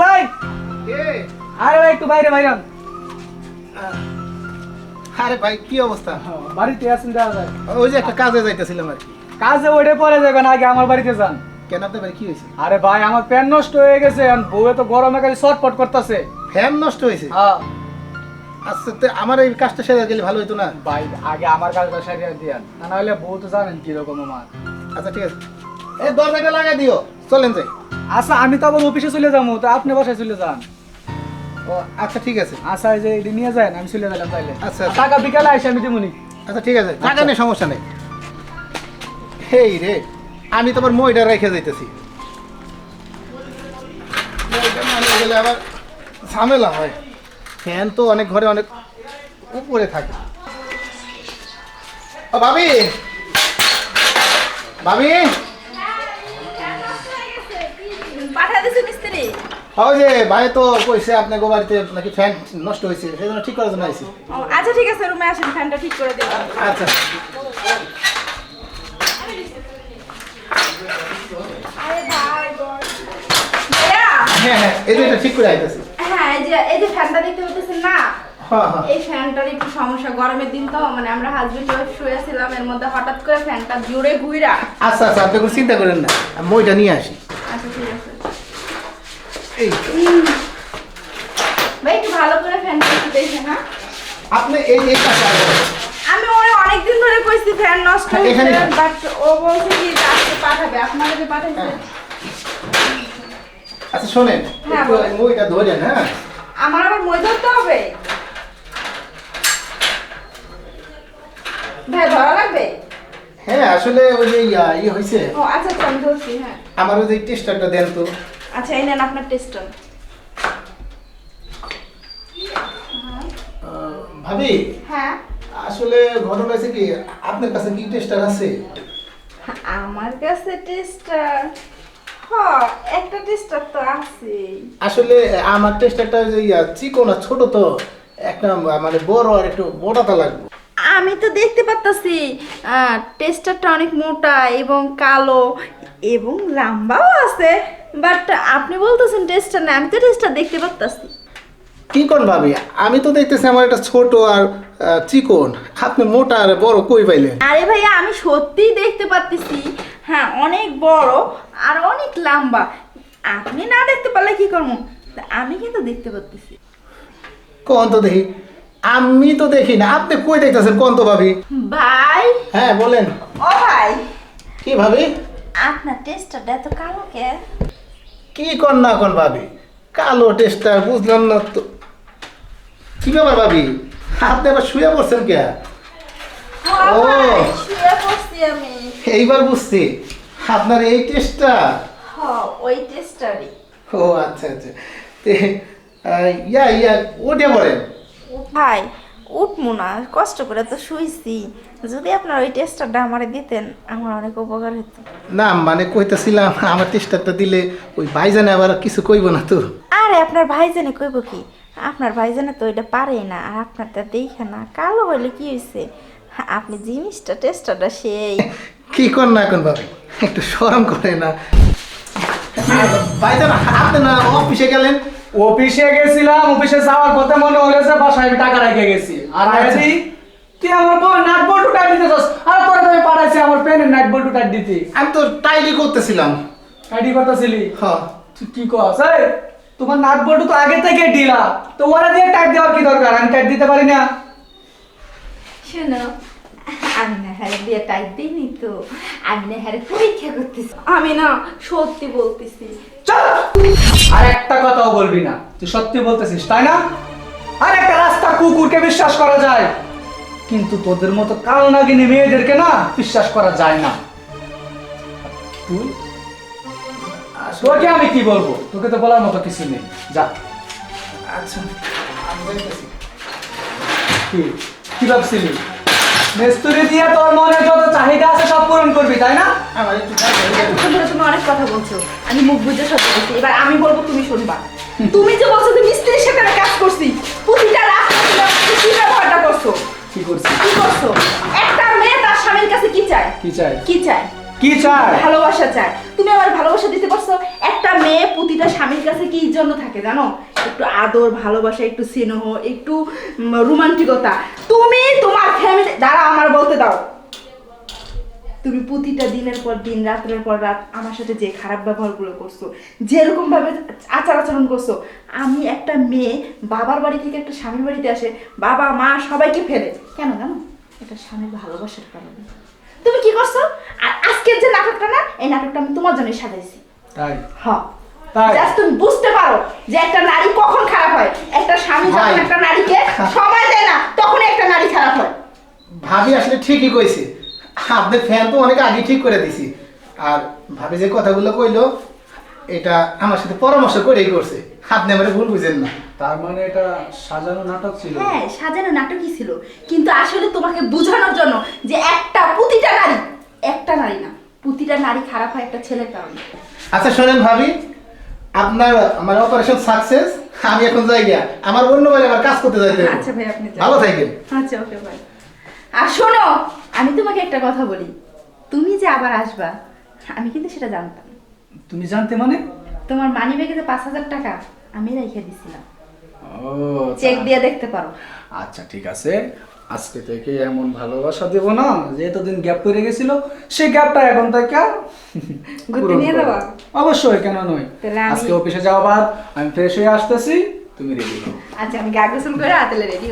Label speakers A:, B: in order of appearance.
A: ভাই! আরে ভাই একটু বাইরে বাইরে
B: আরে ভাই কি অবস্থা?
A: বাড়িতে আছেন যায়।
B: ওই যে একটা কাজে যাইতেছিলাম আর কি।
A: কাজে ওঠে পরে যাবেন আগে আমার বাড়িতে যান।
B: কেন আপনার ভাই কি হয়েছে?
A: আরে ভাই আমার প্যান নষ্ট হয়ে গেছে আর বউয়ে তো গরমে খালি ছটপট করতেছে।
B: ফ্যান নষ্ট হয়েছে?
A: হ্যাঁ
B: আচ্ছা তো আমার এই কাজটা সেরে গেলে ভালো হতো না?
A: ভাই আগে আমার কাজটা সারিয়ে দিয়ান। না নাহলে বউ তো জানেন কীরকম আমার।
B: আচ্ছা ঠিক আছে। এই দরজাটা লাগাই দিও। চলেন যাই।
A: আচ্ছা আমি তো আবার অফিসে চলে যাব তো আপনি বাসায় চলে যান।
B: ও আচ্ছা ঠিক আছে।
A: আচ্ছা এই যে এটি নিয়ে যান আমি চলে গেলাম তাইলে।
B: আচ্ছা,
A: আর টাকা বিকালে আইসে আমি দিমুনি
B: আচ্ছা ঠিক আছে। টাকা নেই সমস্যা নেই। হেই রে আমি তোমার মইটা রেখে যাইতেছি। নিয়ে গেলে আবার ঝামেলা হয়। ফ্যান তো অনেক ঘরে অনেক উপরে থাকে। ও ভাবি! ভাবি!
C: পাঠা দিছো মিস্ত্রি?
B: ওই যে ভাই তো কইছে আপনার বাড়িতে নাকি ফ্যান নষ্ট হয়েছে সেই জন্য ঠিক করার জন্য আইছি।
C: আচ্ছা ঠিক আছে রুমে আসেন ফ্যানটা ঠিক করে দেবো
B: আচ্ছা। হ্যাঁ হ্যাঁ এই ঠিক করে আইতেছি।
C: হ্যাঁ এই যে এই যে ফ্যানটা দেখতে পাচ্ছেন না?
B: হ্যাঁ হ্যাঁ।
C: এই ফ্যানটার একটু সমস্যা গরমের দিন তো মানে আমরা হাজবেন্ড ওয়াইফ শুয়েছিলাম এর মধ্যে হঠাৎ করে ফ্যানটা জোরে ঘুইরা।
B: আচ্ছা আচ্ছা আপনি চিন্তা করেন না আমি মইটা নিয়ে আসি। এই।
C: ভাই একটু ভালো করে ফ্যানটা একটু দেখেন হ্যাঁ
B: আপনি এই এই
C: আমি ওরে অনেকদিন ধরে কইছি ফ্যান নষ্ট
B: হ্যাঁ,
C: হয়েছে বাট ও বলছে কি আজকে পাঠাবে আপনারা যে পাঠাইছে।
B: হ্যাঁ। আচ্ছা শোনেন
C: হ্যাঁ,
B: মইটা ধরেন হ্যাঁ?
C: আমার আবার মই ধরতে হবে? ভাই ধরা লাগবে?
B: হ্যাঁ আসলে ওই যে ইয়া, ইয়ে হয়েছে
C: ও আচ্ছা আচ্ছা আমি ধরছি হ্যাঁ।
B: আমার ওই যে টেস্টারটা দেন তো।
C: আচ্ছা এই নেন আপনার টেস্টার
B: আহ, ভাবি?
C: হ্যাঁ?
B: আসলে ঘটনা হয়েছে কি আপনার কাছে কি টেস্টার আছে?
C: আমার কাছে টেস্টার একটা টেস্টার তো আছে
B: আসলে আমার টেস্টারটা ওই যে চিকন আর ছোট তো একটা মানে বড় আর একটু মোটাটা লাগবে।
C: আমি তো দেখতে পাচ্তাছি টেস্টারটা অনেক মোটা এবং কালো এবং লম্বাও আছে বাট আপনি বলতেছেন টেস্টার না আমি তো টেস্টার দেখতে পারতাছি।
B: কি কোন ভাবি? আমি তো দেখতেছি আমার একটা ছোট আর চিকন। আপনি মোটা আর বড় কই পাইলেন?
C: আরে ভাইয়া আমি সত্যিই দেখতে পাচ্তেছি হ্যাঁ অনেক বড় আর অনেক লম্বা। আপনি না দেখতে পারলে কি করব? আমি কিন্তু দেখতে পাচ্তেছি
B: কোন তো দেখি? আমি তো দেখি না। আপনি কই দেখতেছেন কোন তো ভাবি?
C: ভাই?
B: হ্যাঁ বলেন।
C: ও ভাই।
B: কি ভাবি?
C: আপনার টেস্টারটা এত কালো কে
B: কি কোন না কোন ভাবি? কালো টেস্টার বুঝলাম না তো। কি ব্যাপার ভাবি? আপনি আবার শুয়ে পড়ছেন কে?
C: ও
B: ও।
C: শুয়ে পড়ছি আমি।
B: এইবার বুঝছি। আপনার এই টেস্টটা
C: ওই টেস্টারই
B: ও আচ্ছা আচ্ছা। ইয়া ইয়া ওটে পড়েন।
C: ভাই উঠবো না কষ্ট করে তো শুইছি। যদি আপনার ওই টেস্টারটা আমারে দিতেন আমার অনেক উপকার হতো
B: না মানে কইতেছিলাম আমার টেস্টারটা দিলে ওই ভাইজানে আবার কিছু কইব না তো।
C: আরে আপনার ভাইজানে কইব কি? আপনার ভাইজানে তো এটা পারে না আর আপনারটা দেখে না কালো হইলে কি হয়েছে আপনি জিনিসটা টেস্টারটা সেই।
B: কি কর না এখন ভাবি? একটু শরম করে না। ভাইজান আপনি না অফিসে গেলেন?
A: অফিসে গেছিলাম অফিসে যাওয়ার পথে মনে হলো যে বাসায় আমি টাকা রেখে গেছি। আর। আইছি তুই আমার বউ নাট বল্টু টাইট দিতে চাস আর তোর আমি পাঠাইছি আমার পেনের নাট বল্টু টাইট দিতে।
B: আমি তো টাইলি করতেছিলাম।
A: টাইটি করতেছিলি?
B: হ্যাঁ।
A: তুই কি কস এই তোমার নাট বল্টু তো আগে থেকে ঢিলা। তো ওরা দিয়ে টাইট দেওয়ার কি দরকার? আমি টাইট দিতে পারি না।
C: শোনো আমি না দিয়ে টাইট দিইনি তো। আমি না পরীক্ষা করতেছি। আমি না সত্যি বলতেছি।
A: চল আর একটা কথাও বলবি না। তুই সত্যি বলতেছিস তাই না? কুকুরকে বিশ্বাস করা যায়। কিন্তু তোদের মতো কাল নাগিনী মেয়েদেরকে না বিশ্বাস করা যায় না। তুই? তোকে আমি কি বলব? তোকে তো বলার মতো কিছু নেই। যা।
B: আচ্ছা
A: কি? কি ভাবছিলি? মেস্তুরি দিয়ে তোর মনে যত চাহিদা আছে সব পূরণ করবি তাই না?
B: আমার একটু
C: ধরে তুমি অনেক কথা বলছো। আমি মুখ বুঝে সব বলছি। এবার আমি বলব তুমি শুনবা। তুমি যে বলছো যে মিস্ত্রির সাথে কাজ করছি প্রতিটা রাত কি ব্যবহারটা করছ?
A: কি করছিস
C: কি করছ? একটা মেয়ে তার স্বামীর কাছে কি চায়?
A: কি চাই
C: কি চায়?
A: কি চাই
C: ভালোবাসা চাই তুমি আমার ভালোবাসা দিতে পারছ? একটা মেয়ে প্রতিটা স্বামীর কাছে কি জন্য থাকে জানো? একটু আদর ভালোবাসা একটু স্নেহ একটু রোমান্টিকতা। তুমি তোমার ফ্যামিলি দ্বারা আমার বলতে দাও। তুমি প্রতিটা দিনের পর দিন রাত্রের পর রাত আমার সাথে যে খারাপ ব্যবহারগুলো করছ যেরকম ভাবে আচার আচরণ করছ আমি একটা মেয়ে বাবার বাড়ি থেকে একটা স্বামীর বাড়িতে আসে বাবা মা সবাইকে ফেলে। কেন জানো? এটা স্বামীর ভালোবাসার কারণে। তুমি কি করছ? আর আজকের যে নাটকটা না এই নাটকটা আমি তোমার জন্য সাজাইছি।
A: তাই?
C: হ্যাঁ। জাস্ট তুমি বুঝতে পারো যে একটা নারী কখন খারাপ হয়। একটা স্বামী যখন একটা নারীকে সময় দেয় না তখনই একটা নারী খারাপ হয়।
B: ভাবি আসলে ঠিকই কইছে। আপনার ফ্যান তো অনেক আগে ঠিক করে দিছি। আর ভাবি যে কথাগুলো কইলো এটা আমার সাথে পরামর্শ করেই করছে। আপনি আমার ভুল বুঝেন না।
A: তার মানে এটা সাজানো নাটক ছিল?
C: হ্যাঁ সাজানো নাটকই ছিল। কিন্তু আসলে তোমাকে বোঝানোর জন্য যে একটা প্রতিটা নারী একটা নারী না প্রতিটা নারী খারাপ হয় একটা ছেলের কারণে।
B: আচ্ছা শোনেন ভাবি আপনার আমার অপারেশন সাকসেস আমি এখন যাই গিয়া আমার অন্য বাড়ি আমার কাজ করতে যাইতে
C: আচ্ছা ভাই আপনি যান।
B: ভালো থাকেন।
C: আচ্ছা ওকে ভাই আর শোনো আমি তোমাকে একটা কথা বলি। তুমি যে আবার আসবা আমি কিন্তু সেটা জানতাম।
A: তুমি জানতে মানে?
C: তোমার মানি ব্যাগে যে পাঁচ হাজার টাকা আমি রেখে দিছিলাম।
A: ও
C: চেক দিয়ে দেখতে পারো।
A: আচ্ছা ঠিক আছে। আজকে থেকে এমন ভালোবাসা দেব না যে এতদিন গ্যাপ পড়ে গেছিল সেই গ্যাপটা এখন থেকে
C: ঘুরতে নিয়ে
A: করো।
C: যাবা?
A: অবশ্যই কেন নয়। আজকে অফিসে যাওয়ার আমি ফ্রেশ হয়ে আসতেছি তুমি রেডি হও।
C: আচ্ছা আমি গা গোসল করে আতেলে রেডি